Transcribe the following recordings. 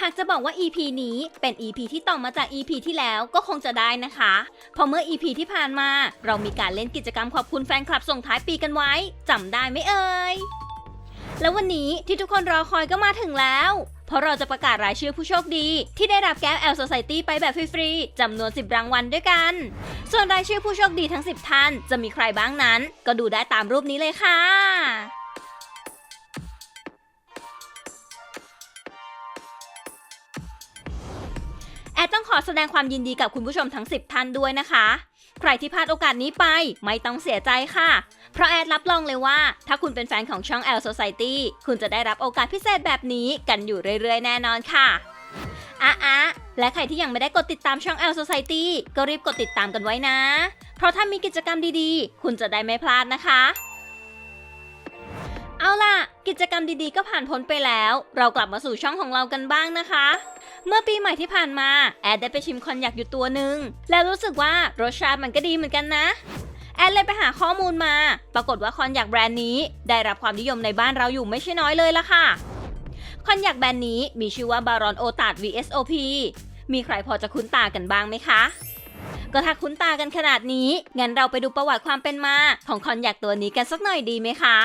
หากจะบอกว่า EP นี้เป็น EP ที่ต่อมาจาก EP ที่แล้วก็คงจะได้นะคะ เพราะเมื่อ EP ที่ผ่านมา เรามีการเล่นกิจกรรมขอบคุณแฟนคลับส่งท้ายปีกันไว้จำได้ไหมเอ่ย แล้ววันนี้ที่ทุกคนรอคอยก็มาถึงแล้ว เพราะเราจะประกาศรายชื่อผู้โชคดี ที่ได้รับแก้ว L Society ไปแบบฟรีๆจำนวน 10 รางวัลด้วยกัน ส่วนรายชื่อผู้โชคดีทั้ง 10 ท่าน จะมีใครบ้างนั้น ก็ดูได้ตามรูปนี้เลยค่ะ ขอแสดงความยินดีกับคุณผู้ชมทั้ง 10 ท่านด้วยนะคะ ใครที่พลาดโอกาสนี้ไปไม่ต้องเสียใจค่ะ เพราะแอดรับรองเลยว่า ถ้าคุณเป็นแฟนของช่อง L Society คุณจะได้รับโอกาสพิเศษแบบนี้กันอยู่เรื่อยๆ แน่นอนค่ะอะอะและใครที่ยังไม่ได้กดติดตามช่อง L Society ก็รีบกดติดตามกันไว้นะ เพราะถ้ามีกิจกรรมดีๆ คุณจะได้ไม่พลาดนะคะเอาล่ะ กิจกรรมดีๆ ก็ผ่านพ้นไปแล้ว เรากลับมาสู่ช่องของเรากันบ้างนะคะ เมื่อปีใหม่ที่ผ่านมา แอดได้ไปชิมคอนยักอยู่ตัวหนึ่งแล้วรู้สึกว่ารสชาติมันก็ดีเหมือนกันนะ แอดเลยไปหาข้อมูลมา ปรากฏว่าคอนยักแบรนด์นี้ ได้รับความนิยมในบ้านเราอยู่ไม่ใช่น้อยเลยละค่ะ คอนยักแบรนด์นี้มีชื่อว่าบารอนโอตาด VSOP มีใครพอจะคุ้นตากันบ้างไหมคะก็ถ้าคุ้นตากันขนาดนี้ งั้นเราไปดูประวัติความเป็นมา ของคอนยักตัวนี้กันสักหน่อยดีไหมคะ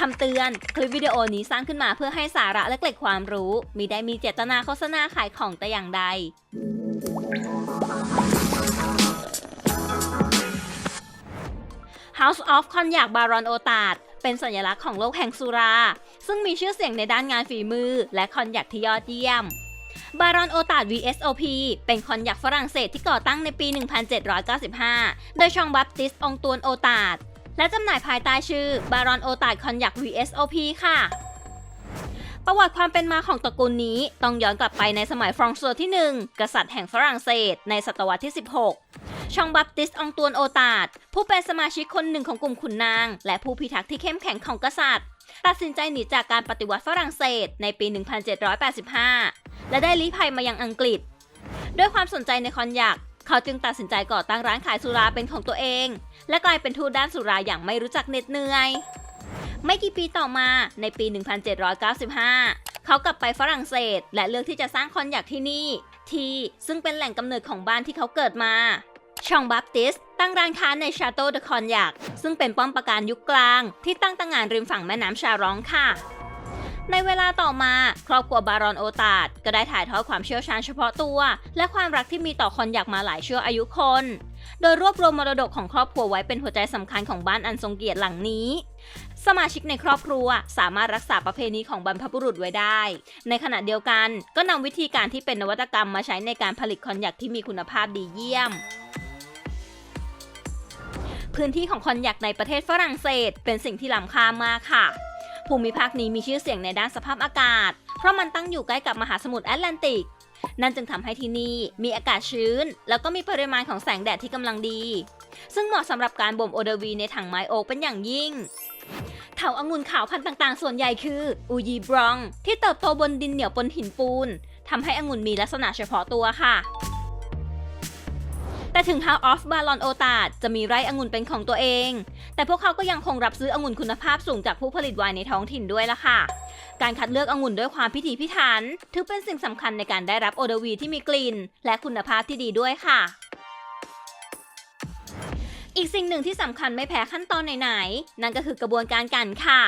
คำเตือน คลิปวิดีโอนี้สร้างขึ้นมาเพื่อให้สาระและเกร็ดความรู้มิได้มีเจตนาโฆษณาขายของแต่อย่างใด House of Cognac Baron o t a d เป็นสัญลักษณ์ของโลกแห่งสุรา ซึ่งมีชื่อเสียงในด้านงานฝีมือ และคอนยักที่ยอดเยี่ยมบารอนโอตาด VSOP เป็นคอนยักฝรั่งเศสที่ก่อตั้งในปี 1795 โดยชองบัปติสองตวนโอตาด และจำหน่ายภายใต้ชื่อบารอนโอตาดคอนยัก VSOP ค่ะ ประวัติความเป็นมาของตระกูลนี้ต้องย้อนกลับไปในสมัยฟรองซัวที่ 1 กษัตริย์แห่งฝรั่งเศส ในศตวรรษที่ 16 ชองบัปติสองตวนโอตาดผู้เป็นสมาชิกคนหนึ่งของกลุ่มขุนนาง และผู้พิทักษ์ที่เข้มแข็งของกษัตริย์ตัดสินใจหนีจากการปฏิวัติฝรั่งเศสในปี 1785 และได้ลี้ภัยมายังอังกฤษ ด้วยความสนใจในคอนยัก เขาจึงตัดสินใจก่อตั้งร้านขายสุราเป็นของตัวเอง และกลายเป็นทูตด้านสุราอย่างไม่รู้จักเหน็ดเหนื่อย ไม่กี่ปีต่อมาในปี 1795 เขากลับไปฝรั่งเศส และเลือกที่จะสร้างคอนยักที่นี่ที่ซึ่งเป็นแหล่งกำเนิดของบ้านที่เขาเกิดมาชองบัปติสตั้งร้านค้าในชาโตเดคอนยักซึ่งเป็นป้อมปราการยุคกลาง ที่ตั้งตระหงานริมฝั่งแม่น้ำชารองค่ะ ในเวลาต่อมา ครอบครัวบารอนโอตาดก็ได้ถ่ายทอดความเชี่ยวชาญเฉพาะตัว และความรักที่มีต่อคอนยักมาหลายชั่วอายุคน โดยรวบรวมมรดกของครอบครัวไว้เป็นหัวใจสำคัญของบ้านอันทรงเกียรติหลังนี้ สมาชิกในครอบครัวสามารถรักษาประเพณีของบรรพบุรุษไว้ได้ ในขณะเดียวกันก็นำวิธีการที่เป็นนวัตกรรมมาใช้ในการผลิตคอนยักที่มีคุณภาพดีเยี่ยมพื้นที่ของคอนยักในประเทศฝรั่งเศส เป็นสิ่งที่ล้ำค่ามากค่ะ ภูมิภาคนี้มีชื่อเสียงในด้านสภาพอากาศ เพราะมันตั้งอยู่ใกล้กับมหาสมุทรแอตแลนติก นั่นจึงทำให้ที่นี่มีอากาศชื้น แล้วก็มีปริมาณของแสงแดดที่กำลังดี ซึ่งเหมาะสำหรับการบ่มโอเดร์วีในถังไม้โอ๊กเป็นอย่างยิ่งเถาองุ่นขาวพันธุ์ต่าง ๆ ส่วนใหญ่คืออูยีบรอง ที่เติบโตบนดินเหนียวปนหินปูนทำให้องุ่นมีลักษณะเฉพาะตัวค่ะ แต่ถึง House of Baron o t a จะมีไร่องุ่นเป็นของตัวเอง แต่พวกเขาก็ยังคงรับซื้อองุ่นคุณภาพสูงจากผู้ผลิตไวน์ในท้องถิ่นด้วยล่ะค่ะ การคัดเลือกองุ่นด้วยความพิถีพิถัน ถือเป็นสิ่งสำคัญในการได้รับโอเดอร์วีที่มีกลิ่น และคุณภาพที่ดีด้วยค่ะอีกสิ่งหนึ่งที่สำคัญไม่แพ้ขั้นตอนไหนๆ นั่นก็คือกระบวนการกลั่นค่ะ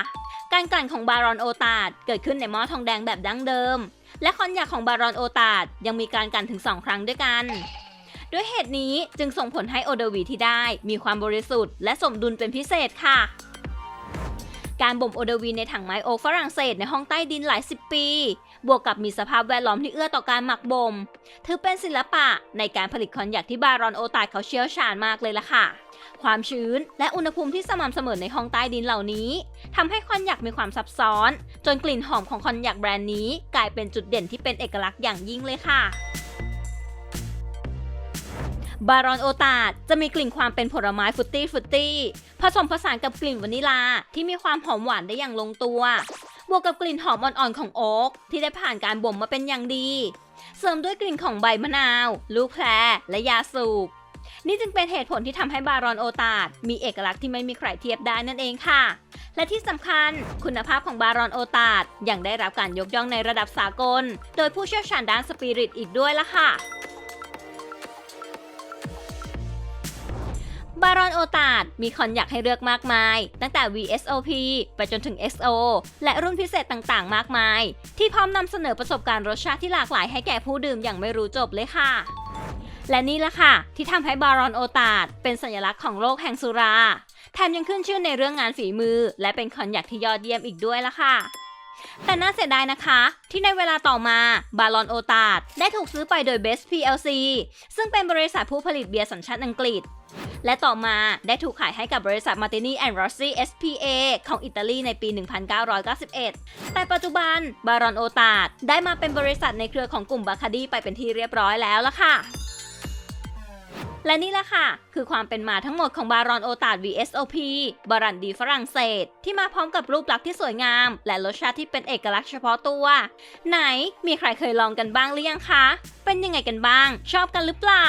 การกลั่นของบารอนโอตาดเกิดขึ้นในหม้อทองแดงแบบดั้งเดิม และคอนยักของบารอนโอตาดยังมีการกลั่นถึง 2 ครั้งด้วยกัน ด้วยเหตุนี้จึงส่งผลให้โอเดอร์วีที่ได้ มีความบริสุทธิ์และสมดุลเป็นพิเศษค่ะการบ่มโอเดอร์วีในถังไม้โอ๊กฝรั่งเศสในห้องใต้ดินหลายสิบปี บวกกับมีสภาพแวดล้อมที่เอื้อต่อการหมักบ่ม ถือเป็นศิลปะในการผลิตคอนยักที่บารอนโอตาเขาเชี่ยวชาญมากเลยล่ะค่ะ ความชื้นและอุณหภูมิที่สม่ำเสมอในห้องใต้ดินเหล่านี้ทำให้คอนยักมีความซับซ้อน จนกลิ่นหอมของคอนยักแบรนด์นี้ กลายเป็นจุดเด่นที่เป็นเอกลักษณ์อย่างยิ่งเลยค่ะ บารอนโอตาดจะมีกลิ่นความเป็นผลไม้ฟุตตี้ฟุตตี้ผสมผสานกับกลิ่นวานิลาที่มีความหอมหวานได้อย่างลงตัว บวกกับกลิ่นหอมอ่อนๆของโอ๊กที่ได้ผ่านการบ่มมาเป็นอย่างดี เสริมด้วยกลิ่นของใบมะนาว ลูกแพรและยาสูบนี่จึงเป็นเหตุผลที่ทำให้บารอนโอตาดมีเอกลักษณ์ที่ไม่มีใครเทียบได้นั่นเองค่ะ และที่สำคัญคุณภาพของบารอนโอตาดยังได้รับการยกย่องในระดับสากล โดยผู้เชี่ยวชาญด้านสปิริตอีกด้วยล่ะค่ะ บารอนโอตาดมีคอนยักให้เลือกมากมาย ตั้งแต่ VSOP ไปจนถึง XO และรุ่นพิเศษต่างๆ มากมาย ที่พร้อมนำเสนอประสบการณ์รสชาติที่หลากหลายให้แก่ผู้ดื่มอย่างไม่รู้จบเลยค่ะ และนี่ละค่ะ ที่ทำให้บารอนโอตาดเป็นสัญลักษณ์ของโลกแห่งสุรา แถมยังขึ้นชื่อในเรื่องงานฝีมือ และเป็นคอนยักที่ยอดเยี่ยมอีกด้วยละค่ะ แต่น่าเสียดายนะคะ ที่ในเวลาต่อมาบารอนโอตาดได้ถูกซื้อไปโดย Best PLC ซึ่งเป็นบริษัทผู้ผลิตเบียร์สัญชาติอังกฤษ และต่อมาได้ถูกขายให้กับบริษัท Martini and Rossi SPA ของอิตาลีในปี 1991 แต่ปัจจุบันบารอนโอตาดได้มาเป็นบริษัทในเครือของกลุ่มบาคาดีไปเป็นที่เรียบร้อยแล้วละค่ะ และนี่แหละค่ะ คือความเป็นมาทั้งหมดของบารอนโอตาด VSOP บารันดีฝรั่งเศส ที่มาพร้อมกับรูปลักษณ์ที่สวยงาม และรสชาติที่เป็นเอกลักษณ์เฉพาะตัว ไหนมีใครเคยลองกันบ้างหรือยังคะ เป็นยังไงกันบ้าง ชอบกันหรือเปล่า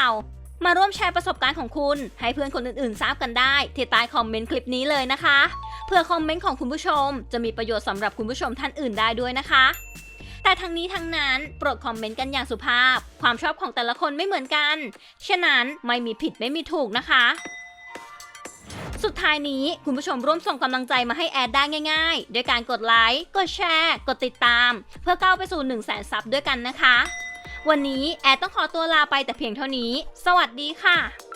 มาร่วมแชร์ประสบการณ์ของคุณ ให้เพื่อนคนอื่นๆทราบกันได้ ที่ใต้คอมเมนต์คลิปนี้เลยนะคะ เพื่อคอมเมนต์ของคุณผู้ชม จะมีประโยชน์สำหรับคุณผู้ชมท่านอื่นได้ด้วยนะคะ แต่ทั้งนี้ทั้งนั้นโปรดคอมเมนต์กันอย่างสุภาพ ความชอบของแต่ละคนไม่เหมือนกัน ฉะนั้นไม่มีผิดไม่มีถูกนะคะสุดท้ายนี้คุณผู้ชมร่วมส่งกำลังใจมาให้แอดได้ง่ายๆ ด้วยการกดไลค์ กดแชร์ กดติดตาม เพื่อก้าวไปสู่ 1 0 0 0 0แสนซับด้วยกันนะคะ วันนี้แอดต้องขอตัวลาไปแต่เพียงเท่านี้ สวัสดีค่ะ